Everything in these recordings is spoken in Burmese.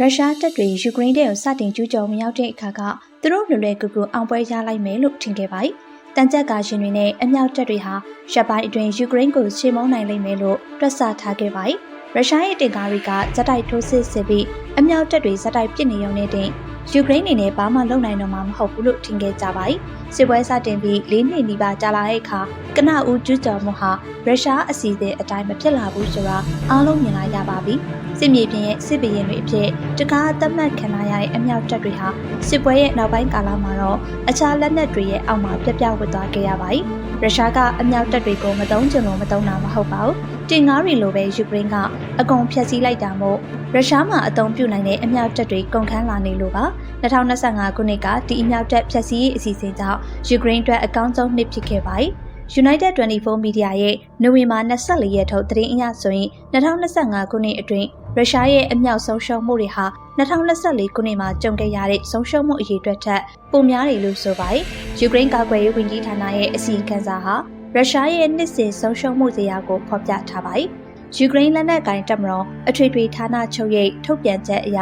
ရုရှားတပ်တွေယူကရိန်းတွေကိုစတင်ကျူးကျော်မရောက်တဲ့အခါကသူတို့လွယ်လွယ်ကူကူအောင်ပွဲရလိုက်မယ်လို့ထင်ခဲ့ပါတယ်။တန်ကြပ်ကာရှင်တွေနဲ့အမြောက်တပ်တွေဟာရပ်ပိုင်းအတွင်းယူကရိန်းကိုချေမှုန်းနိုင်လိမ့်မယ်လို့တွက်ဆထားခဲ့ပါတယ်။ ရုရှားရဲ့တင်ကားတွေကဇက်တိုက်ထိုးစစ်ဆင်ပြီးအမြောက်တပ်တွေဇက်တိုက်ပစ်နေရုံနဲ့တင်ယူကရိန်းအနေနဲ့ဘာမှလုပ်နိုင်တော့မှာမဟုတ်ဘူးလို့ထင်ခဲ့ကြပါတယ်။စစ်ပွဲစတင်ပြီး၄နှစ်နီးပါးကြာလာတဲ့အခါကနဦးကျူးကျော်မှုဟာရုရှားအစီအစဉ်အတိုင်းမဖြစ်လာဘူးဆိုတာအားလုံးမြင်လာရပါပြီ။စစ်မြေပြင်ရဲ့စစ်ဘရင်တွေအဖြစ်တကားသတ်မှတ်ခံရတဲ့အမြောက်တပ်တွေဟာစစ်ပွဲရဲ့နောက်ပိုင်းကာလမှာတော့အခြားလက်နက်တွေရဲ့အောက်မှာပြပြဝတ်သွားခဲ့ရပါတယ်။ရုရှားကအမြောက်တပ်တွေကိုမတုံးချင်လို့မတုံးတာမဟုတ်ပါဘူး။ တင်ငါးတွေလိုပဲယူကရိန်းကအကုန်ဖျက်ဆီးလိုက်တာမို့ရုရှားမှာအသုံးပြုနိုင်တဲ့အမြောက်တပ်တွေကုန်ခန်းလာနေလို့ပါ2025ခုနှစ်ကဒီအမြောက်တပ်ဖျက်ဆီးရေးအစီအစဉ်ကြောင့်ယူကရိန်းအတွက်အကောင်းဆုံးနှစ်ဖြစ်ခဲ့ပါတယ် United 24 Media ရဲ့နိုဝင်ဘာ24ရက်ထုတ်သတင်းအရဆိုရင်2025ခုနှစ်အတွင်းရုရှားရဲ့အမြောက်ဆုံးရှုံးမှုတွေဟာ2024ခုနှစ်မှာကြုံခဲ့ရတဲ့ဆုံးရှုံးမှုအရေးအတွက်ထက်ပိုများတယ်လို့ဆိုပါတယ်။ယူကရိန်းကာကွယ်ရေးဝန်ကြီးဌာနရဲ့အစီရင်ခံစာဟာ ရုရှားရဲ့နှစ်စဉ်ဆုံးရှုံးမှုဇယားကိုဖော်ပြထားပါတယ်။ယူကရိန်းလက်နက်ကိုင်တပ်မတော်အထွေထွေဌာနချုပ်ရဲ့ထုတ်ပြန်ချက်အရ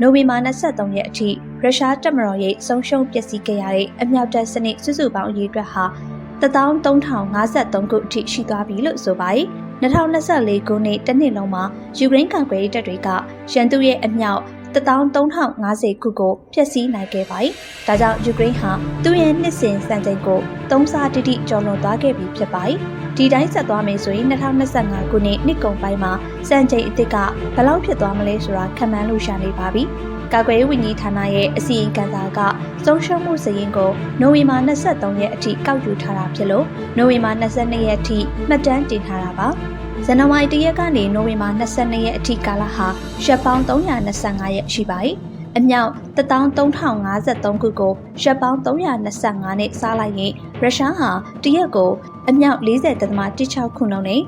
နိုဝင်ဘာ23ရက်အထိရုရှားတပ်မတော်ရဲ့ဆုံးရှုံးပျက်စီးခဲ့ရတဲ့အမြောက်တပ်စနစ်စုစုပေါင်းအရေးအတွက်ဟာ13053ခုအထိရှိသွားပြီလို့ဆိုပါတယ်။2024ခုနှစ်တနှစ်လုံးမှာယူကရိန်းကာကွယ်ရေးတပ်တွေကရန်သူရဲ့အမြောက် 13050ခုကိုဖျက်ဆီးနိုင်ခဲ့ပါတယ်။ဒါကြောင့်ယူကရိန်းဟာသူ့ရဲ့နှစ်စဉ်စံချိန်ကိုသုံးစားတိတိကျော်လွန်သွားခဲ့ပြီဖြစ်ပါတယ်။ဒီတိုင်းဆက်သွားမယ်ဆိုရင်2025ခုနှစ်နှစ်ကုန်ပိုင်းမှာစံချိန်အစ်စ်ကဘယ်လောက်ဖြစ်သွားမလဲဆိုတာခန့်မှန်းလို့ရှာနေပါပြီ။ကာကွယ်ရေးဝန်ကြီးဌာနရဲ့အစီရင်ခံစာကဆုံးရှုံးမှုစရင်ကိုနိုဝင်ဘာ23ရက်အထိကောက်ယူထားတာဖြစ်လို့နိုဝင်ဘာ22ရက်အထိမှတ်တမ်းတင်ထားတာပါ ဇန်နဝါရီ1ရက်ကနေနိုဝင်ဘာ22ရက်အထိကာလဟာရက်ပေါင်း325ရက်ရှိပါတယ်အမြောက်13053ခုကိုရက်ပေါင်း325နဲ့စားလိုက်ရင်ရုရှားဟာတရက်ကိုအမြောက်40.16ခုနှုန်းနဲ့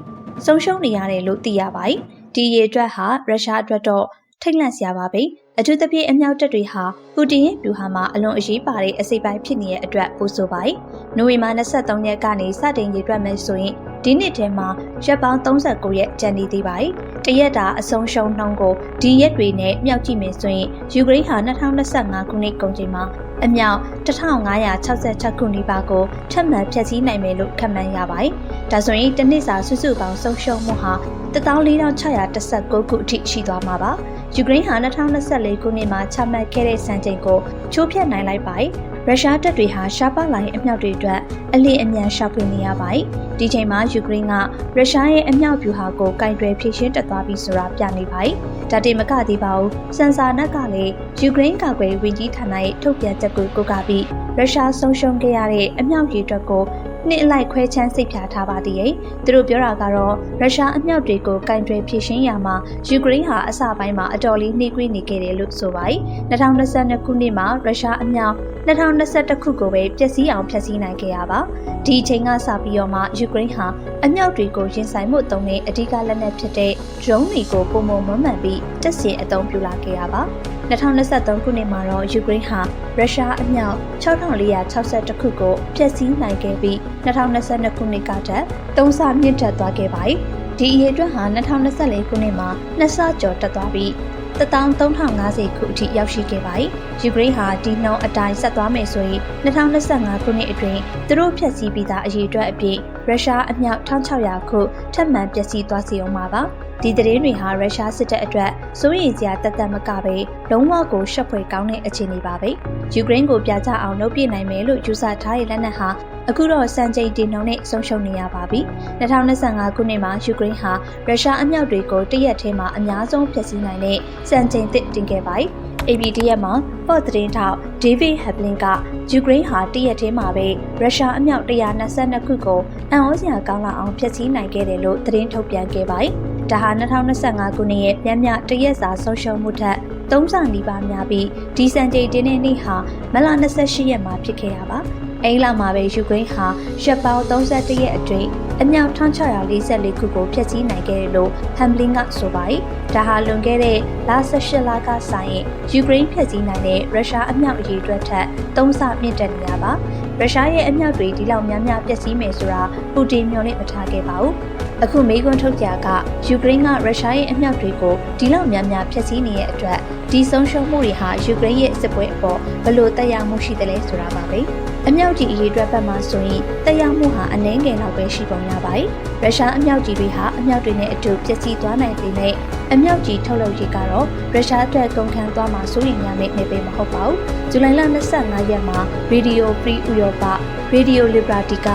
ဆုံးရှုံးနေရတယ်လို့သိရပါတယ်။ဒီရေအတွက်ဟာရုရှားအတွက်တော့ထိတ်လန့်စရာပါပဲ။အထူးသဖြင့်အမြောက်တပ်တွေဟာပူတင်ရဲ့ဗျူဟာမှာအလွန်အရေးပါတဲ့အစိပ်ပိုင်းဖြစ်နေတဲ့အတွက်ပိုဆိုပါတယ်။နိုဝင်ဘာ23ရက်ကနေစတင်ရည်တွက်မယ်ဆိုရင် ဒီနှစ်ထဲမှာရက်ပေါင်း39ရက်ကျန်နေသေးပါတယ်။တရက်တာအဆုံးရှုံးနှုန်းကိုဒီရက်တွေနဲ့မြောက်ကြည့်မယ်ဆိုရင်ယူကရိန်းဟာ2025ခုနှစ်ကုန်ချိန်မှာအမြောက်1566ခုနီးပါးကိုထပ်မံဖျက်ဆီးနိုင်မယ်လို့ခန့်မှန်းရပါတယ်။ဒါဆိုရင်တစ်နှစ်စာစုစုပေါင်းဆုံးရှုံးမှုဟာ14619ခုအထိရှိသွားမှာပါ။ယူကရိန်းဟာ2024ခုနှစ်မှာချမှတ်ခဲ့တဲ့စံချိန်ကိုချိုးဖျက်နိုင်လိုက်ပါတယ်။ ရုရှားတပ်တွေဟာရှားပါလိုင်းအမြောက်တွေအတွက်အလင်းအမြန်ရှောက်ဖွေနေရပါတယ်။ဒီချိန်မှာယူကရိန်းကရုရှားရဲ့အမြောက်ဖြူဟာကိုကင်တွယ်ဖြည့်ရှင်းတက်သွားပြီဆိုတာပြနေပါတယ်။ဒါတင်မကသေးပါဘူး။စန်ဆာနက်ကလည်းယူကရိန်းကာကွယ်ဝင်ကြီးဌာနရဲ့ထုတ်ပြန်ချက်ကိုကိုးကားပြီးရုရှားဆုံးရှုံးခဲ့ရတဲ့အမြောက်ရည်အတွက်ကို နှစ်အလိုက်ခွဲချမ်းစိတ်ဖြာထားပါသေးရဲ့သူတို့ပြောတာကတော့ရုရှားအမြောက်တွေကိုကင်တွယ်ဖြည့်ရှင်းရမှာယူကရိန်းဟာအစပိုင်းမှာအတော်လေးနှိကွေးနေခဲ့တယ်လို့ဆိုပါတယ်2022ခုနှစ်မှာရုရှားအမြောက်2021ခုကိုပဲပျက်စီးအောင်ဖျက်ဆီးနိုင်ခဲ့ရပါဒီအချိန်ကစပြီးတော့မှယူကရိန်းဟာအမြောက်တွေကိုရင်ဆိုင်မှုတုံးတဲ့အဓိကလက်နက်ဖြစ်တဲ့ drone တွေကိုပုံမမမှန်ပြီးတက်စင်အသုံးပြုလာခဲ့ရပါ 2023ခုနှစ်မှာတော့ယူကရိန်းဟာရုရှားအမြောက်6462ခုကိုဖျက်ဆီးနိုင်ခဲ့ပြီး2022ခုနှစ်ကတည်းကသုံးဆမြင့်တက်သွားခဲ့ပါတယ်။ဒီအရေအတွက်ဟာ2024ခုနှစ်မှာနှစ်ဆကျော်တက်သွားပြီး13050ခုအထိရောက်ရှိခဲ့ပါတယ်။ယူကရိန်းဟာဒီနှုန်းအတိုင်းဆက်သွားမယ်ဆိုရင်2025ခုနှစ်အတွင်းသူတို့ဖျက်ဆီးပြီးသားအရေအတွက်အပြင်ရုရှားအမြောက်1600ခုထပ်မံပျက်စီးသွားစေအောင်ပါပါ။ ဒီသတင်းတွေဟာရုရှားစစ်တပ်အတွက်စိုးရိမ်စရာတသက်မကပဲလုံးဝကိုရှက်ဖွယ်ကောင်းတဲ့အခြေအနေပါပဲယူကရိန်းကိုပြကြအောင်လုပ်ပြနိုင်မယ်လို့ယူဆထားတဲ့လက်နက်ဟာအခုတော့စံချိန်တင်နှုန်းနဲ့ဆုံးရှုံးနေရပါပြီ2025ခုနှစ်မှာယူကရိန်းဟာရုရှားအမြောက်တွေကိုတရက်ထဲမှာအများဆုံးဖျက်ဆီးနိုင်တဲ့စံချိန်သစ်တင်ခဲ့ပါတယ် ABDF မှာပေါ့သတင်းထောက်ဒေးဗစ်ဟက်ပလင်ကယူကရိန်းဟာတရက်ထဲမှာပဲရုရှားအမြောက်122ခုကိုအံ့ဩစရာကောင်းလာအောင်ဖျက်ဆီးနိုင်ခဲ့တယ်လို့သတင်းထုတ်ပြန်ခဲ့ပါတယ်။ ဒါဟာ2025ခုနှစ်ရဲ့ပြင်းပြတရက်စာဆုံးရှုံးမှုထက်သုံးဆနီးပါးများပြီးဒီစံချိန်တင်တဲ့နေ့ဟာမလ28ရက်မှာဖြစ်ခဲ့ရပါအိမ်လာမှာပဲယူကရိန်းဟာရက်ပေါင်း31ရက်အတွင်းအမြောက်1644ခုကိုဖျက်ဆီးနိုင်ခဲ့တယ်လို့ဟမ်ဘလင်းကဆိုပါတယ်။ဒါဟာလွန်ခဲ့တဲ့လ18လကဆိုင်ရင်ယူကရိန်းဖျက်ဆီးနိုင်တဲ့ရုရှားအမြောက်အရေးအတွက်ထက်3ဆမြင့်တက်နေရပါ။ရုရှားရဲ့အမြောက်တွေဒီလောက်များများပျက်စီးမယ်ဆိုတာပူတင်မျှော်လင့်မထားခဲ့ပါဘူး။ အခုမေကွန်းထုတ်ကြကယူကရိန်းကရုရှားရဲ့အမြောက်တွေကိုဒီလောက်များများဖျက်ဆီးနေတဲ့အတွက်ဒီဆုံးရှုံးမှုတွေဟာယူကရိန်းရဲ့စစ်ပွဲအပေါ်ဘလို့တက်ရောက်မှုရှိတယ်လဲဆိုတာပါပဲအမြောက်ကြီးအရေးအတွက်ဘက်မှာဆိုရင်တက်ရောက်မှုဟာအနည်းငယ်လောက်ပဲရှိပုံရပါတယ်ရုရှားအမြောက်ကြီးတွေဟာအမြောက်တွေနဲ့အတူပျက်စီးသွားနိုင်ပေမဲ့အမြောက်ကြီးထုတ်လုပ်ရေးကတော့ရုရှားအတွက်ကုန်ခန်းသွားမှာစိုးရိမ်ရမယ့်နေပေမဟုတ်ပါဘူးဇူလိုင်လ25ရက်မှာ Radio Free Europe Radio Liberty က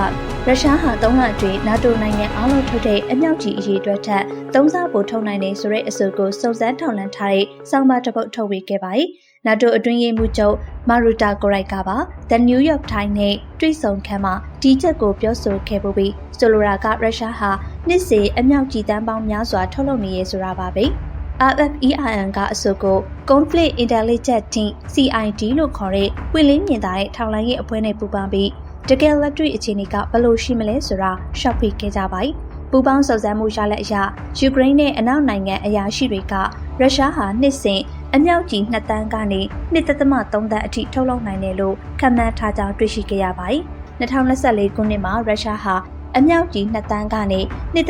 ရုရှားဟာ၃လအတွင်း NATO နိုင်ငံအားလုံးထုတ်တဲ့အမြောက်ကြီးအရေးအတွက်ထက်သုံးဆပိုထုတ်နိုင်တယ်ဆိုတဲ့အဆိုကိုစုံစမ်းထောက်လှမ်းထားတဲ့စောင်းမတစ်ပုဒ်ထုတ်ဝေခဲ့ပါတယ်။ NATO အတွင်းရေးမှူးချုပ်မာရူတာကိုရိုက်ကပါ The New York Times နဲ့တွေ့ဆုံခန်းမှာဒီချက်ကိုပြောဆိုခဲ့ပူပြီးဆိုလိုတာကရုရှားဟာနှစ်စဉ်အမြောက်ကြီးတန်းပေါင်းများစွာထုတ်လုပ်နေရဆိုတာပါပဲ။ RFEIN ကအဆိုကို Conflict Intelligence Team CID လို့ခေါ်တဲ့ဝင်လင်းမြင်သာတဲ့ထောက်လှမ်းရေးအဖွဲ့နဲ့ပူးပေါင်းပြီး တကယ်လက်တွေ့အခြေအနေကဘယ်လိုရှိမလဲဆိုတာရှောက်ပြခဲ့ကြပါ යි ။ပူပေါင်းစုံစမ်းမှုရလက်အရယူကရိန်းနဲ့အနောက်နိုင်ငံအရာရှိတွေကရုရှားဟာနှစ်စဉ်အမြောက်ကြီး2တန်းကနေ1.3တန်းအထိထုတ်လုပ်နိုင်တယ်လို့ခန့်မှန်းထားကြောင်းတွေ့ရှိခဲ့ရပါ යි ။2024ခုနှစ်မှာရုရှားဟာအမြောက်ကြီး2တန်းကနေ1.3တ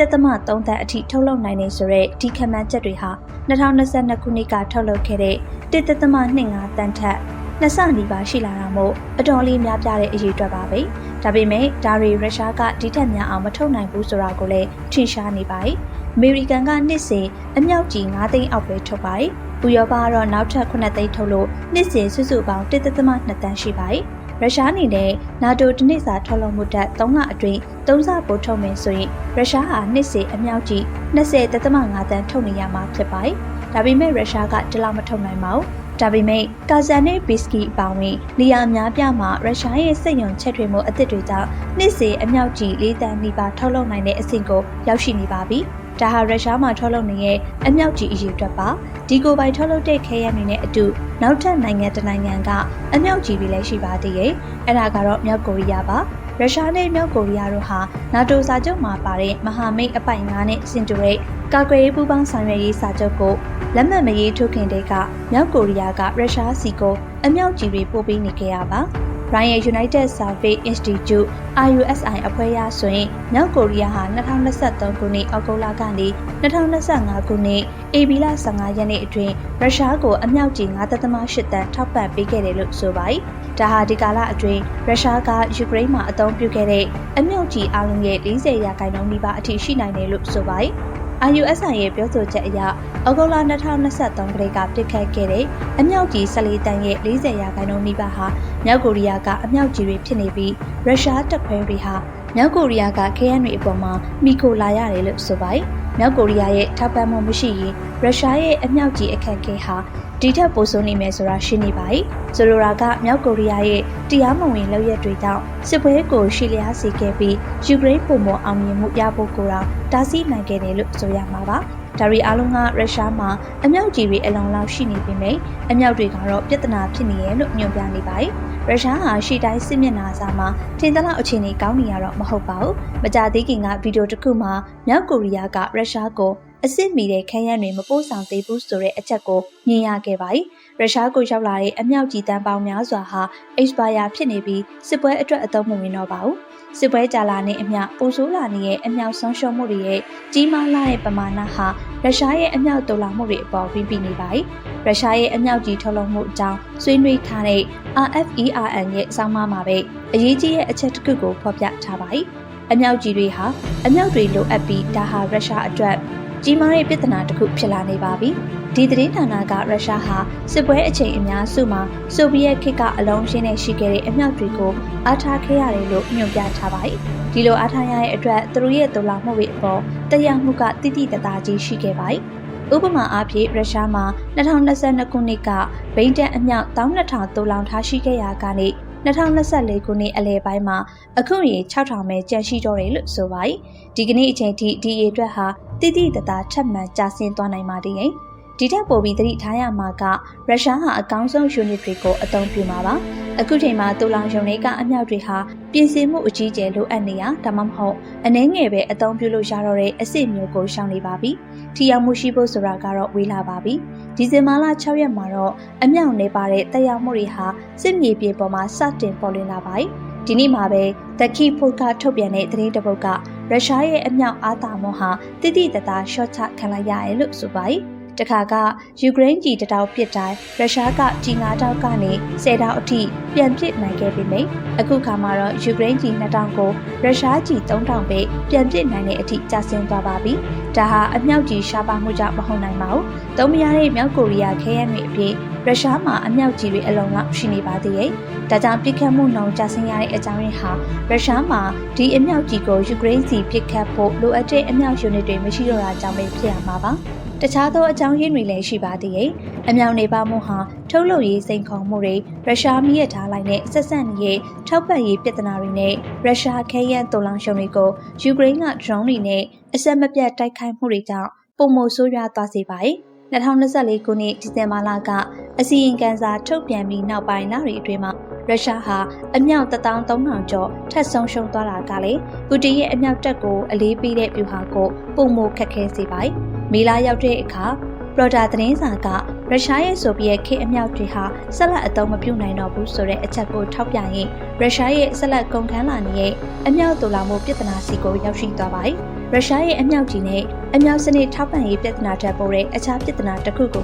န်းအထိထုတ်လုပ်နိုင်နေဆိုတဲ့ဒီခန့်မှန်းချက်တွေဟာ2022ခုနှစ်ကထုတ်လုပ်ခဲ့တဲ့1.25တန်းထက် နှစ်ဆနီးပါးရှိလာတာမို့အတော်လေးများပြားတဲ့အရေးအတွက်ပါပဲဒါပေမဲ့ဒါရီရုရှားကဒီထက်များအောင်မထုတ်နိုင်ဘူးဆိုတာကိုလည်းထင်ရှားနေပါတယ်အမေရိကန်ကနှစ်စဉ်အမြောက်ကြီး9သိန်းအောက်ပဲထုတ်ပါတယ်ဥရောပကတော့နောက်ထပ်9သိန်းထုတ်လို့နှစ်စဉ်စုစုပေါင်း1.2တန်းရှိပါတယ်ရုရှားအနေနဲ့ NATO တနစ်စာထုတ်လုပ်မှုတက်3လအတွင်း3ဆပိုထုတ်မယ်ဆိုရင်ရုရှားဟာနှစ်စဉ်အမြောက်ကြီး20.5တန်းထုတ်နေရမှာဖြစ်ပါတယ်။ဒါပေမဲ့ရုရှားကဒီလောက်မထုတ်နိုင်ပါဘူး။ ဒါပေမဲ့ကာဇန်နဲ့ဘီစကီအပါဝင်နေရာအများပြားမှာရုရှားရဲ့စိတ်ယုံချက်ထွေမှုအသစ်တွေကြောင့်နှစ်စဉ်အမြောက်ကြီးလေးတန်းနီးပါးထုတ်လုပ်နိုင်တဲ့အဆင့်ကိုရောက်ရှိနေပါပြီ။ဒါဟာရုရှားမှာထုတ်လုပ်နေတဲ့အမြောက်ကြီးအရေးအတွက်ပါဒီကိုပိုင်ထုတ်လုပ်တဲ့ခဲယမ်းတွေနဲ့အတူနောက်ထပ်နိုင်ငံတနိုင်ငံကအမြောက်ကြီးတွေလည်းရှိပါသေးရဲ့အဲ့ဒါကတော့မြောက်ကိုရီးယားပါရုရှားနဲ့မြောက်ကိုရီးယားတို့ဟာနာတိုစာချုပ်မှာပါတဲ့မဟာမိတ်အပိုင်9နဲ့စင်တူရိတ်ကာကွယ်ရေးပူးပေါင်းဆောင်ရွက်ရေးစာချုပ်ကို လက်မှတ်မရေးထိုးခင်တည်းကမြောက်ကိုရီးယားကရုရှားစီကိုအမြောက်ကြီးတွေပို့ပေးနေခဲ့ရပါ Ryan United Survey Institute RUSI အဖွဲ့အရဆိုရင်မြောက်ကိုရီးယားဟာ2023ခုနှစ်အောက်တိုဘာကနေ2025ခုနှစ်ဧပြီလ15ရက်နေ့အတွင်းရုရှားကိုအမြောက်ကြီး9.8တန်းထောက်ပံ့ပေးခဲ့တယ်လို့ဆိုပါတယ်။ဒါဟာဒီကာလအတွင်းရုရှားကယူကရိန်းမှာအသုံးပြုခဲ့တဲ့အမြောက်ကြီးအလုံးရဲ့40ရာခိုင်နှုန်းနီးပါးအထိရှိနိုင်တယ်လို့ဆိုပါတယ်။ IUSI ရဲ့ပြောဆိုချက်အရဩဂုတ်လ2023ခုနှစ်ကပြစ်ခတ်ခဲ့တဲ့အမြောက်ကြီး14တန်းရဲ့40ရာခိုင်နှုန်းနီးပါးဟာမြောက်ကိုရီးယားကအမြောက်ကြီးတွေဖြစ်နေပြီးရုရှားတပ်ခွဲတွေဟာမြောက်ကိုရီးယားကခဲယမ်းတွေအပေါ်မှာမိခိုလာရတယ်လို့ဆိုပါတယ်။မြောက်ကိုရီးယားရဲ့ထောက်ပံ့မှုမရှိရင်ရုရှားရဲ့အမြောက်ကြီးအခက်အခဲဟာ ဒီထက်ပိုဆိုးနေမယ်ဆိုတာရှင်းနေပါ යි ။ဆိုလိုတာကမြောက်ကိုရီးယားရဲ့တရားမဝင်လုပ်ရက်တွေကြောင့်စစ်ပွဲကိုရှီလျားစေခဲ့ပြီးယူကရိန်းပုံမအောင်မြင်မှုရဖို့ကိုတော့တားဆီးနိုင်ခဲ့တယ်လို့ဆိုရမှာပါ။ဒါရီအားလုံးကရုရှားမှာအမြောက်ကြီးတွေအလုံးလောက်ရှိနေပေမယ့်အမြောက်တွေကတော့ပြဿနာဖြစ်နေရဲ့လို့ညွှန်ပြနေပါ යි ။ရုရှားဟာရှီတိုင်းစစ်မျက်နှာစာမှာထင်သလောက်အခြေအနေကောင်းနေရတော့မဟုတ်ပါဘူး။မကြသေးခင်ကဗီဒီယိုတစ်ခုမှာမြောက်ကိုရီးယားကရုရှားကို အစ်စ်မီတဲ့ခန်းရမ်းတွေမပို့ဆောင်သေးဘူးဆိုတဲ့အချက်ကိုမြင်ရခဲ့ပါတယ်။ရုရှားကိုရောက်လာတဲ့အမြောက်ကြီးတန်းပေါင်းများစွာဟာ expire ဖြစ်နေပြီးစစ်ပွဲအတွက်အသုံးမဝင်တော့ပါဘူး။စစ်ပွဲကြာလာနေအမျှပိုဆိုးလာနေတဲ့အမြောက်ဆုံးရှုံးမှုတွေရဲ့ကြီးမားလာတဲ့ပမာဏဟာရုရှားရဲ့အမြောက်တူလာမှုတွေအပေါ်ပြီးပြီးနေပါတယ်။ရုရှားရဲ့အမြောက်ကြီးထုတ်လုပ်မှုအကြောင်းဆွေးနွေးထားတဲ့ RFERN ရဲ့အဆောင်အမမှာပဲအရေးကြီးတဲ့အချက်တစ်ခုကိုဖော်ပြထားပါတယ်။အမြောက်ကြီးတွေဟာအမြောက်တွေလိုအပ်ပြီးဒါဟာရုရှားအတွက် ကြီးမားတဲ့ပြဿနာတစ်ခုဖြစ်လာနေပါပြီ။ဒီသတင်းဌာနကရုရှားဟာစစ်ပွဲအချိန်အများစုမှာဆိုဗီယက်ခေတ်ကအလုံးရှင်းနဲ့ရှိခဲ့တဲ့အမြောက်တွေကိုအားထားခဲ့ရတယ်လို့ညွှန်ပြထားပါတယ်။ဒီလိုအားထားရတဲ့အတွက်သူတို့ရဲ့တော်လာမှုတွေအပေါ်တရားမှုကတိတိတသားကြီးရှိခဲ့ပါတယ်။ဥပမာအားဖြင့်ရုရှားမှာ2022ခုနှစ်ကဗိန်းတန်အမြောက်12000တိုးလောင်ထားရှိခဲ့ရာကနေ2024ခုနှစ်အလယ်ပိုင်းမှာအခုရေ6000ပဲကျန်ရှိတော့တယ်လို့ဆိုပါတယ်။ဒီကနေ့အချိန်ထိဒီရေအတွက်ဟာ တိတိတသားထပ်မံကျဆင်းသွားနိုင်ပါသေးတယ်။ဒီထက်ပိုပြီးသတိထားရမှာကရုရှားဟာအကောင်းဆုံး unit တွေကိုအသုံးပြုမှာပါ။အခုချိန်မှာတူလောင်ရုံတွေကအမြောက်တွေဟာပြင်ဆင်မှုအကြီးကျယ်လိုအပ်နေရဒါမှမဟုတ်အနှဲငယ်ပဲအသုံးပြုလို့ရတော့တဲ့အစ်စ်မျိုးကိုရှောင်နေပါပြီ။ထီရောက်မှုရှိဖို့ဆိုတာကတော့ဝေးလာပါပြီ။ဒီဇင်ဘာလ6ရက်မှာတော့အမြောက်နေပါတဲ့တက်ရောက်မှုတွေဟာစစ်မြေပြင်ပေါ်မှာစတင်ပေါ်လွင်လာပါပြီ။ ဒီနေ့မှာပဲ The Key Podcast ထုတ်ပြန်တဲ့သတင်းတစ်ပုဒ်ကရုရုရှားရဲ့အမြောက်အားသာမှုဟာတိတိတသားရှော့ချခံလိုက်ရတယ်လို့ဆိုပါတယ်။ တခါကယူကရိန်းကြီးတတောက်ပစ်တိုင်းရုရှားကကြီး9တောက်ကနေ10တောက်အထိပြန်ပစ်နိုင်ခဲ့ပြီမိအခုခါမှာတော့ယူကရိန်းကြီး2000ကိုရုရှားကြီး3000ပဲပြန်ပစ်နိုင်တဲ့အထိကျဆင်းသွားပါပြီဒါဟာအမြောက်ကြီးရှားပါမှုကြောင့်မဟုတ်နိုင်ပါဘူးသုံးမရတဲ့မြောက်ကိုရီးယားခဲယမ်းတွေအပြင်ရုရှားမှာအမြောက်ကြီးတွေအလုံးလောက်ရှိနေပါသေးတယ်ဒါကြောင့်ပြစ်ခတ်မှုနှုန်းကျဆင်းရတဲ့အကြောင်းရင်းဟာရုရှားမှာဒီအမြောက်ကြီးကိုယူကရိန်းစီပြစ်ခတ်ဖို့လိုအပ်တဲ့အမြောက်ယူနစ်တွေမရှိတော့တာကြောင့်ပဲဖြစ်ရမှာပါ တခြားသောအကြောင်းရင်းတွေလည်းရှိပါသေးတယ်။အမြောင်နေပါမှုဟာထုတ်လုပ်ရေးစိန်ခေါ်မှုတွေရုရှားမိရထားလိုက်တဲ့ဆက်ဆက်နေတဲ့ထောက်ပံ့ရေးပြဿနာတွေနဲ့ရုရှားခဲယမ်းတော်လောင်ရှုံတွေကိုယူကရိန်းက drone တွေနဲ့အဆက်မပြတ်တိုက်ခိုက်မှုတွေကြောင့်ပုံမဆိုးရွားသွားစေပါတယ်။2024ခုနှစ်ဒီဇင်ဘာလကအစီရင်ခံစာထုတ်ပြန်ပြီးနောက်ပိုင်းလတွေအတွင်းမှာရုရှားဟာအမြောက်13000ကျော်ထပ်ဆုံးရှုံးသွားတာကလည်းပူတင်ရဲ့အမြောက်တပ်ကိုအလေးပေးတဲ့ဗျူဟာကိုပုံမခက်ခဲစေပါတယ်။ မေလာရောက်တဲ့အခါပရိုတာသတင်းစာကရုရှားရဲ့ဆိုဗီယက်ခေတ်အမြောက်တွေဟာဆက်လက်အသုံးမပြုနိုင်တော့ဘူးဆိုတဲ့အချက်ကိုထောက်ပြရင်းရုရှားရဲ့ဆက်လက်ကုန်ခန်းလာနေတဲ့အမြောက်တူလာမှုပြဿနာစီကိုရောက်ရှိသွားပါတယ်။ရုရှားရဲ့အမြောက်ကြီးနဲ့အမြောက်စနစ်ထောက်ပံ့ရေးပြဿနာထပ်ပေါ်တဲ့အခြားပြဿနာတစ်ခုက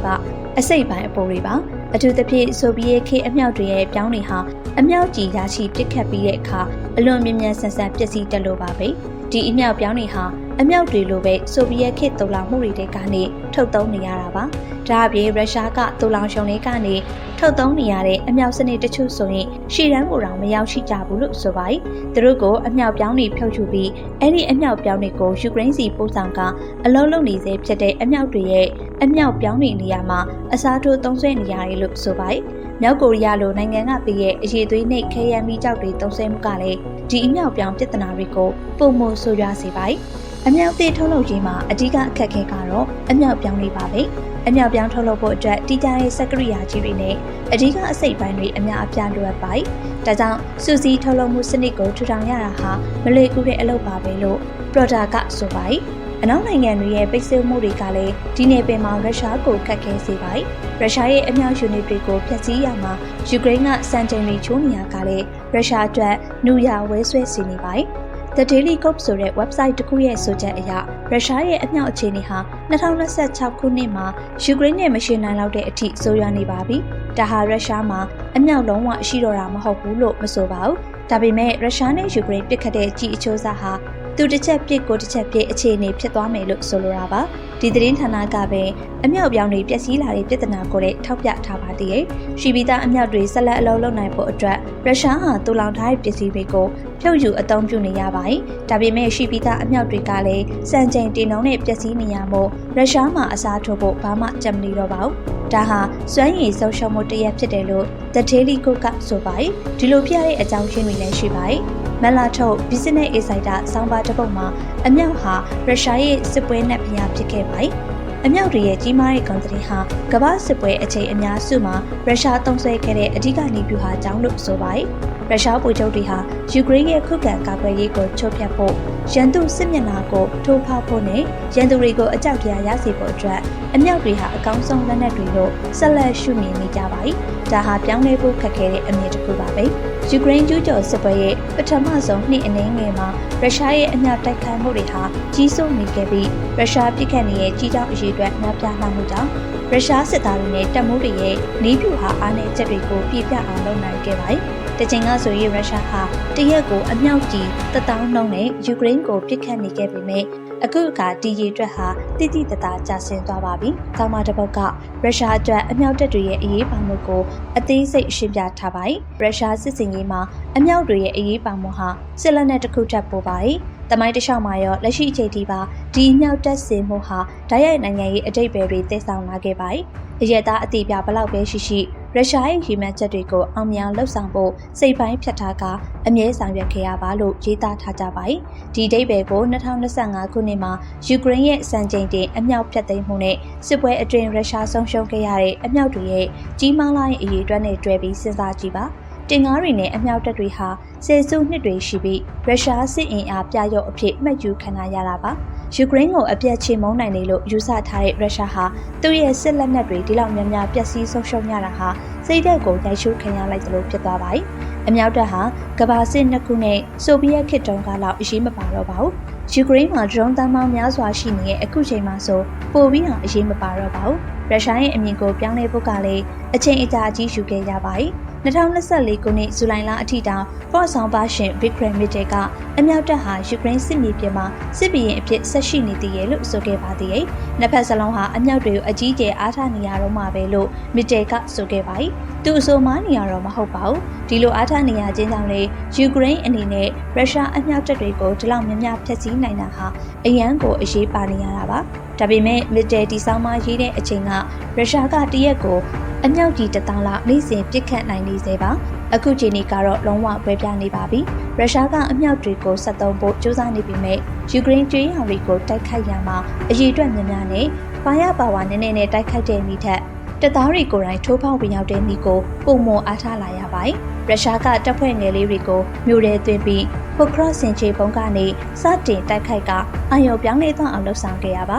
အစိတ်ပိုင်းအပေါ်တွေပါ။အထူးသဖြင့်ဆိုဗီယက်ခေတ်အမြောက်တွေရဲ့ပြောင်းတွေဟာအမြောက်ကြီးရရှိပစ်ခတ်ပြီးတဲ့အခါအလွန်မြင့်မြတ်ဆန်ဆန်ပျက်စီးတက်လို့ပါပဲ။ဒီအမြောက်ပြောင်းတွေဟာ အမြောက်တွေလိုပဲဆိုဗီယက်ခေတ်တူလာမှုတွေကနေထုတ်သုံးနေရတာပါ။ဒါအပြင်ရုရှားကတူလောင်ရှုံတွေကနေထုတ်သုံးနေရတဲ့အမြောက်စနစ်တချို့ဆိုရင်ရှီရန်ကိုတောင်မရောက်ရှိကြဘူးလို့ဆိုပါတယ်။သူတို့ကအမြောက်ပြောင်းတွေဖြုတ်ချပြီးအဲ့ဒီအမြောက်ပြောင်းတွေကိုယူကရိန်းစီပို့ဆောင်ကအလုံးလုံးနေစေဖြစ်တဲ့အမြောက်တွေရဲ့အမြောက်ပြောင်းတွေနေရာမှာအစားထိုးသုံးစွဲနေရတယ်လို့ဆိုပါတယ်။မြောက်ကိုရီးယားလိုနိုင်ငံကပေးရဲ့အရေးသွေးနှိတ်ခဲယမ်းမိကြောက်တွေသုံးစွဲမှုကလည်းဒီအမြောက်ပြောင်းပြဿနာတွေကိုပုံမဆိုးရွားစေပါတယ်။ အမြောက်သေးထုတ်လုပ်ရေးမှာအဓိကအခက်အခဲကတော့အမြောက်ပြောင်းလေးပါပဲအမြောက်ပြောင်းထုတ်လုပ်ဖို့အတွက်တိကျတဲ့စက်ကရိယာကြီးတွေနဲ့အဓိကအစိတ်ပိုင်းတွေအများအပြားလိုအပ်ပါတယ်ဒါကြောင့်စူစီထုတ်လုပ်မှုစနစ်ကိုထူထောင်ရတာဟာမလွယ်ကူတဲ့အလုပ်ပါပဲလို့ပရိုဒါကဆိုပါတယ်အနောက်နိုင်ငံတွေရဲ့ပိတ်ဆို့မှုတွေကလည်းဒီနယ်ပင်မှာရုရှားကိုခက်ခဲစေပါတယ်။ရုရှားရဲ့အမြောက်ယူနစ်တွေကိုဖျက်ဆီးရမှာယူကရိန်းကစံချိန်တွေချိုးနေရကလည်းရုရှားအတွက်နူရဝဲဆွဲစီနေပါတယ်။ The Daily Cop ဆိုတဲ့ website တစ်ခုရဲ့ဆိုချက်အရရုရှားရဲ့အမြောက်အခြေအနေဟာ2026ခုနှစ်မှာယူကရိန်းနဲ့မရှင်နိုင်လောက်တဲ့အထိဆိုးရွားနေပါပြီ။ဒါဟာရုရှားမှာအမြောက်လုံးဝရှိတော့တာမဟုတ်ဘူးလို့မဆိုပါဘူး။ဒါပေမဲ့ရုရှားနဲ့ယူကရိန်းပြစ်ခတ်တဲ့ကြီးအချိုးစားဟာသူတစ်ချက်ပြစ်ကိုတစ်ချက်ပြစ်အခြေအနေဖြစ်သွားမယ်လို့ဆိုလိုတာပါ ဒီသတင်းဌာနကပဲအမြောက်ပြောင်းတွေပျက်စီးလာတဲ့ပြဿနာကိုလည်းထောက်ပြထားပါသေးတယ်ရှိပြီးသားအမြောက်တွေဆက်လက်အလုံးလုံးနိုင်ဖို့အတွက်ရုရှားဟာတူလောင်ထားတဲ့ပစ္စည်းတွေကိုဖြုတ်ယူအသုံးပြုနေရပါတယ်ဒါပေမဲ့ရှိပြီးသားအမြောက်တွေကလည်းစံချိန်တင်နှုန်းနဲ့ပျက်စီးနေရမို့ရုရှားမှာအစားထိုးဖို့ဘာမှကြံမနေတော့ပါဘူးဒါဟာစွမ်းရည်ဆုံးရှုံးမှုတရက်ဖြစ်တယ်လို့ The Daily Cook ကဆိုပါတယ်ဒီလိုပြရတဲ့အကြောင်းရှင်းတွေလည်းရှိပါတယ် မလာထုတ် Business Insider စောင်းပါတစ်ပုဒ်မှာအမြောက်ဟာရုရှားရဲ့စစ်ပွဲနဲ့ဖျားဖြစ်ခဲ့ပါတယ်။အမြောက်တွေရဲ့ကြီးမားတဲ့ကွန်တရီဟာကမ္ဘာစစ်ပွဲအချိန်အများစုမှာရုရှားသုံးစွဲခဲ့တဲ့အဓိကနေပြူဟာကြောင်းလို့ဆိုပါတယ်။ ရုရှားဗိုလ်ချုပ်တွေဟာယူကရိန်းရဲ့ခုခံကာကွယ်ရေးကိုချုပ်ဖြတ်ဖို့ရန်သူစစ်မျက်နှာကိုထိုးဖောက်ဖို့နဲ့ရန်သူတွေကိုအကြောက်တရားရစေဖို့အတွက်အမြောက်တွေဟာအကောင်းဆုံးလက်နက်တွေလို့ဆက်လက်ရှုမြင်နေကြပါ යි ။ဒါဟာပြောင်းလဲဖို့ခက်ခဲတဲ့အမြင်တစ်ခုပါပဲ။ယူကရိန်းကျူးကျော်စစ်ပွဲရဲ့ပထမဆုံးနှစ်အနည်းငယ်မှာရုရှားရဲ့အမြောက်တိုက်ခိုက်မှုတွေဟာကြီးစိုးနေခဲ့ပြီးရုရှားပြည်ခတ်နေတဲ့ကြီးကြောင်အရေးအတွက်များပြားလာမှုကြောင့်ရုရှားစစ်သားတွေနဲ့တပ်မိုးတွေရဲ့နီးပြူဟာအားနည်းချက်တွေကိုပြပြအောင်လုပ်နိုင်ခဲ့ပါတယ်။ တချိန်ကဆိုရင်ရုရှားဟာတရက်ကိုအမြောက်ကြီးတထောင်နှုန်းနဲ့ယူကရိန်းကိုပြစ်ခတ်နေခဲ့ပေမဲ့အခုကဒီရီအတွက်ဟာတိတိတသားကျဆင်းသွားပါပြီ။ကောင်းမတစ်ပုတ်ကရုရှားအတွက်အမြောက်တပ်တွေရဲ့အရေးပါမှုကိုအသေးစိတ်ရှင်းပြထားပါတယ်။ရုရှားစစ်စင်ကြီးမှာအမြောက်တွေရဲ့အရေးပါမှုဟာစစ်လက်နက်တစ်ခုထပ်ပိုပါတယ်။တမိုင်းတလျှောက်မှာရောလက်ရှိအချိန်ထိပါဒီအမြောက်တပ်စင်မှုဟာဓာတ်ရိုက်နိုင်ငံရေးအတိတ်ပဲတွေတည်ဆောင်လာခဲ့ပါတယ်။အရက်သားအတိပြဘလောက်ပဲရှိရှိ ရုရှားရဲ့ရည်မှန်းချက်တွေကိုအောင်မြင်လှုပ်ဆောင်ဖို့စိတ်ပိုင်းဖြတ်ထားကအမြဲဆောင်ရွက်ခဲ့ရပါလို့ရေးသားထားကြပါတယ်။ဒီဒိတ်ပဲကို2025ခုနှစ်မှာယူကရိန်းရဲ့စံချိန်တင်အမြောက်ဖြတ်သိမ်းမှုနဲ့စစ်ပွဲအတွင်းရုရှားဆုံးရှုံးခဲ့ရတဲ့အမြောက်တွေရဲ့ကြီးမားလာတဲ့အရေးအတွက်နဲ့တွဲပြီးစဉ်းစားကြည့်ပါ။ တင်ကားတွေနဲ့အမြောက်တပ်တွေဟာဆယ်စုနှစ်တွေရှိပြီးရုရှားစစ်အင်အားပြရုပ်အဖြစ်မှတ်ယူခံရတာပါ။ယူကရိန်းကိုအပြတ်ချေမှုန်းနိုင်တယ်လို့ယူဆထားတဲ့ရုရှားဟာသူ့ရဲ့စစ်လက်နက်တွေဒီလောက်များများပျက်စီးဆုံးရှုံးရတာဟာစိတ်ဓာတ်ကိုရိုက်ရှုခံရလိုက်သလိုဖြစ်သွားပါတယ်။အမြောက်တပ်ဟာကမ္ဘာစစ်နှစ်ခုနဲ့ဆိုဗီယက်ခေတ်တုန်းကလောက်အရေးမပါတော့ပါဘူး။ယူကရိန်းမှာဒရုန်းတမ်းပေါင်းများစွာရှိနေတဲ့အခုချိန်မှာဆိုပိုပြီးတော့အရေးမပါတော့ပါဘူး ရုရှားရဲ့အမြင်ကိုပြောင်းလဲဖို့ကလည်းအချိန်အကြာကြီးယူခဲ့ရပါတယ်2024ခုနှစ်ဇူလိုင်လအထိတောင် Fort Sound Version Vikram Mitchell ကအမြောက်တပ်ဟာယူကရိန်းစစ်မြေပြင်မှာစစ်ဘီရင်အဖြစ်ဆက်ရှိနေသေးရဲ့လို့ဆိုခဲ့ပါသေးတယ်။နှစ်ဖက်စလုံးဟာအမြောက်တွေကိုအကြီးကျယ်အားထားနေရတော့မှာပဲလို့ Mitchell ကဆိုခဲ့ပါတယ်။သူအဆိုမှနေရတော့မဟုတ်ပါဘူး။ဒီလိုအားထားနေရခြင်းကြောင့်လေယူကရိန်းအနေနဲ့ရုရှားအမြောက်တပ်တွေကိုဒီလောက်များများဖျက်ဆီးနိုင်တာဟာအရန်ကိုအရေးပါနေရတာပါ။ ဒါပေမဲ့ Mitchell တီဆောင်မှရေးတဲ့အချိန်ကရုရှားကတရက်ကိုအမြောက်ကြီးတသားလောက်နေ့စဉ်ပြစ်ခတ်နိုင်နေသေးပါအခုချိန်นี้ကတော့လုံးဝပွဲပြနေပါပြီရုရှားကအမြောက်တွေကိုဆက်သုံးဖို့ကြိုးစားနေပေမဲ့ယူကရိန်းကျွေးရောင်တွေကိုတိုက်ခိုက်ရမှာအရေးအတွက်များများနဲ့ဘာရပါဝါနည်းနည်းနဲ့တိုက်ခိုက်တဲ့နည်းထက်တပ်သားတွေကိုယ်တိုင်ထိုးဖောက်ဝင်ရောက်တဲ့နည်းကိုပုံမအားထားလာရပါတယ်ရုရှားကတပ်ဖွဲ့ငယ်လေးတွေကိုမြို့ထဲသွင်းပြီးပိုခရော့စင်ချေပုံကနေစတင်တိုက်ခိုက်ကအာရုံပြောင်းလဲသွားအောင်လှုပ်ဆောင်ခဲ့ရပါ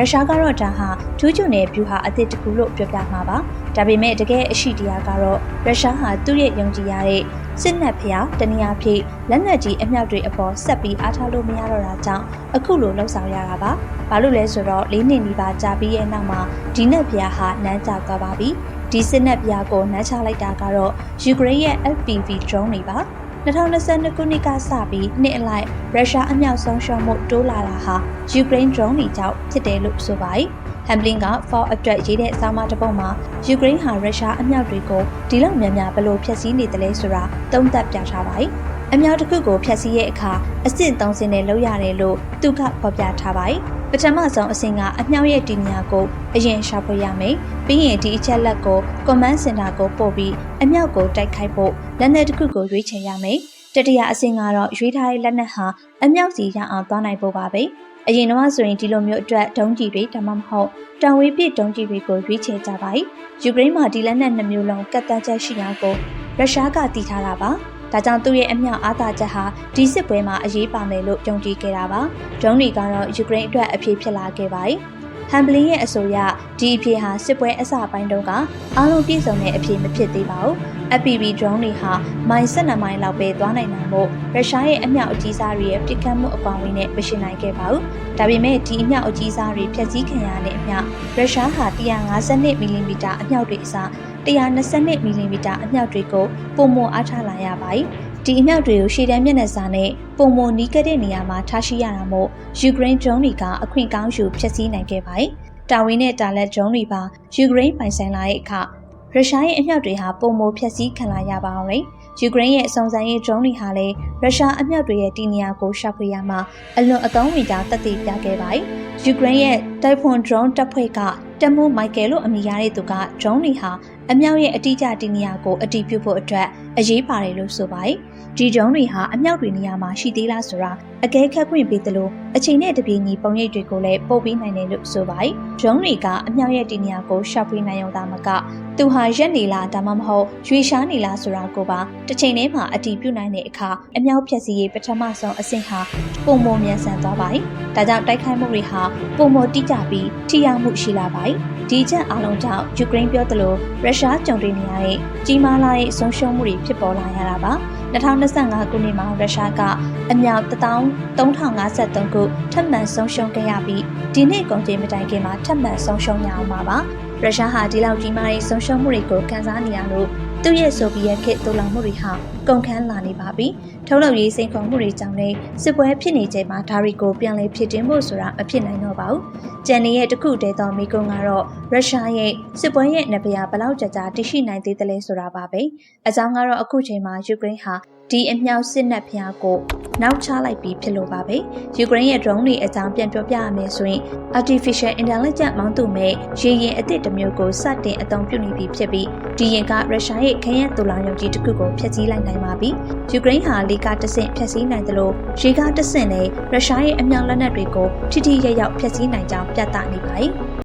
ရုရှားကတော့ဒါဟာထူးချွန်တဲ့ဗျူဟာအသစ်တစ်ခုလို့ပြောပြမှာပါဒါပေမဲ့တကယ်အရှိတရားကတော့ရုရှားဟာသူ့ရဲ့ယုံကြည်ရတဲ့စစ်နက်ဖျားတနည်းအားဖြင့်လက်နက်ကြီးအမြောက်တွေအပေါ်ဆက်ပြီးအားထားလို့မရတော့တာကြောင့်အခုလိုလှုပ်ဆောင်ရတာပါ။ဘာလို့လဲဆိုတော့လေးနှစ်နီးပါးကြာပြီးရဲ့နောက်မှာဒီနက်ဖျားဟာနန်းကျသွားပါပြီ။ဒီစစ်နက်ဖျားကိုနန်းချလိုက်တာကတော့ယူကရိန်းရဲ့ FPV drone တွေပါ။ 2022ခုနှစ်ကစပြီးနှစ်အလိုက်ရုရှားအမြောက်ဆုံးရှုံးမှုတိုးလာတာဟာယူကရိန်း drone တွေကြောင့်ဖြစ်တယ်လို့ဆိုပါတယ်။ဟမ်ဘလင်က for အတွက်ရေးတဲ့စာမတစ်ပုဒ်မှာယူကရိန်းဟာရုရှားအမြောက်တွေကိုဒီလောက်များများဘလို့ဖျက်ဆီးနေတယ်လဲဆိုတာသုံးသပ်ပြထားပါတယ်။အမြောက်တစ်ခုကိုဖျက်ဆီးရဲ့အခါအဆင့်၃ဆင့်နဲ့လုပ်ရတယ်လို့သူကဖော်ပြထားပါတယ်။ ပထမဆုံးအဆင့်ကအမြောက်ရဲ့ဒီညာကိုအရင်ရှာဖွေရမယ်။ပြီးရင်ဒီအချက်လက်ကို command center ကိုပို့ပြီးအမြောက်ကိုတိုက်ခိုက်ဖို့လက်နက်တစ်ခုကိုရွေးချယ်ရမယ်။တတိယအဆင့်ကတော့ရွေးထားတဲ့လက်နက်ဟာအမြောက်စီရအောင်သွားနိုင်ဖို့ပါပဲ။အရင်တော့ဆိုရင်ဒီလိုမျိုးအတွက်ဒုံးကြီးတွေဒါမှမဟုတ်တံဝေးပြဒုံးကြီးတွေကိုရွေးချယ်ကြပါ යි ။ယူကရိန်းမှာဒီလက်နက်နှမျိုးလုံးကတ်တန်းချက်ရှိအောင်ကိုရုရှားကတည်ထားတာပါ။ ဒါကြောင့်သူ့ရဲ့အမြောက်အားသာချက်ဟာဒီစစ်ပွဲမှာအရေးပါမယ်လို့ယုံကြည်ခဲ့တာပါ။ဒုံးတွေကတော့ယူကရိန်းအတွက်အဖြစ်ဖြစ်လာခဲ့ပါ යි ။ဟမ်ဘလီရဲ့အဆိုအရ ဒီအဖြစ်ဟာစစ်ပွဲအစပိုင်းတုန်းကအားလုံးပြည့်စုံတဲ့အဖြစ်မဖြစ်သေးပါဘူး။ FPV drone တွေဟာမိုင်12မိုင်လောက်ပဲသွားနိုင်တာမို့ရုရှားရဲ့အမြောက်အကြီးစားတွေရဲ့ပြစ်ခတ်မှုအပေါင်းဝင်းနဲ့မရှင်နိုင်ခဲ့ပါဘူး။ဒါပေမဲ့ဒီအမြောက်အကြီးစားတွေဖျက်ဆီးခံရတဲ့အမြောက်ရုရှားဟာ152မီလီမီတာအမြောက်တွေအစား120မီလီမီတာအမြောက်တွေကိုပုံမအားထားလာရပါတယ်။ဒီအမြောက်တွေကိုရှေ့တန်းမျက်နှာစာနဲ့ပုံမနီးကတဲ့နေရာမှာထားရှိရတာမို့ယူကရိန်းဒရုန်းတွေကအခွင့်ကောင်းယူဖျက်ဆီးနိုင်ခဲ့ပါတယ်။ တာဝင်းနဲ့တာလက်ဒရုန်းတွေပါယူကရိန်းပိုင်ဆိုင်လာတဲ့အခါရုရှားရဲ့အမြောက်တွေဟာပုံမဖျက်ဆီးခံလာရပါအောင်လေ။ယူကရိန်းရဲ့အစုံစမ်းရေးဒရုန်းတွေဟာလည်းရုရှားအမြောက်တွေရဲ့တီနီယာကိုရှာဖွေရမှာအလွန်အသုံးဝင်တာတည်ပြခဲ့ပါတယ်။ယူကရိန်းရဲ့တိုက်ဖွန်ဒရုန်းတပ်ဖွဲ့ကတမိုးမိုက်ကယ်လို့အမည်ရတဲ့သူကဒရုန်းတွေဟာ အမြောက်ရဲ့အတိအကျတီနီယာကိုအတည်ပြုဖို့အတွက်အရေးပါတယ်လို့ဆိုပါတယ်။ဒီဂျုံတွေဟာအမြောက်တွေနေရာမှာရှိသေးလားဆိုတာအကဲခတ်ခွင့်ပေးသလိုအချိန်နဲ့တပြေးညီပုံရိပ်တွေကိုလည်းပို့ပေးနိုင်တယ်လို့ဆိုပါတယ်။ဂျုံတွေကအမြောက်ရဲ့ဒီနေရာကိုရှောက်ပေးနိုင်ရုံသာမကသူဟာရက်နေလားဒါမှမဟုတ်ရွေရှားနေလားဆိုတာကိုပါတစ်ချိန်တည်းမှာအတီးပြုတ်နိုင်တဲ့အခါအမြောက်ဖြက်စီရေးပထမဆုံးအဆင့်ဟာပုံမမြန်ဆန်သွားပါတယ်။ဒါကြောင့်တိုက်ခိုက်မှုတွေဟာပုံမတိကျပြီးထိရောက်မှုရှိလာပါတယ်။ဒီချက်အလုံးကြောင့်ယူကရိန်းပြောသလိုရုရှားကြုံတွေ့နေရတဲ့ကြီးမားလာတဲ့ဆုံးရှုံးမှုတွေဖြစ်ပေါ်လာရတာပါ။2025ခုနှစ်မှာရုရှားကအမြောက်13053ခုထပ်မံဆုံးရှုံးခဲ့ရပြီးဒီနှစ်ကုန်ချိန်မတိုင်ခင်မှာထပ်မံဆုံးရှုံးရအောင်ပါပါရုရှားဟာဒီလောက်ကြီးမားတဲ့ဆုံးရှုံးမှုတွေကိုခံစားနေရလို့ သူ့ရဲ့ဆိုဗီယက်ခေတ်တူလောင်မှုတွေဟာကုန်ခန်းလာနေပါပြီ။ထုတ်လုပ်ရေးစိန်ခေါ်မှုတွေကြောင့်လည်းစစ်ပွဲဖြစ်နေချိန်မှာဒါတွေကိုပြန်လည်ဖြစ်တင်ဖို့ဆိုတာမဖြစ်နိုင်တော့ပါဘူး။ဂျန်နီရဲ့တခုတည်းသောမိကုံကတော့ရုရှားရဲ့စစ်ပွဲရဲ့နဗျာဘလောက်ကြာကြာတရှိနိုင်သေးတယ်လဲဆိုတာပါပဲ။အကြောင်းကတော့အခုချိန်မှာယူကရိန်းဟာ ဒီအမြောက်စစ်နက်ဖျားကိုနောက်ချလိုက်ပြီးဖြစ်လို့ပါပဲယူကရိန်းရဲ့ drone တွေအကြောင်းပြန်ပြောပြရမယ်ဆိုရင် artificial intelligence မောင်းသူမဲ့ရေရင်အသစ်တစ်မျိုးကိုစတင်အသုံးပြုနေပြီဖြစ်ပြီးဒီရင်ကရုရှားရဲ့ခရမ်းတူလောင်ရုံကြီးတစ်ခုကိုဖျက်ဆီးလိုက်နိုင်ပါပြီယူကရိန်းဟာလေကတဆင့်ဖျက်ဆီးနိုင်တယ်လို့ရေကတဆင့်နဲ့ရုရှားရဲ့အမြောက်လက်နက်တွေကိုထိထိရရောက်ဖျက်ဆီးနိုင်ကြောင်းပြသနေပါတယ်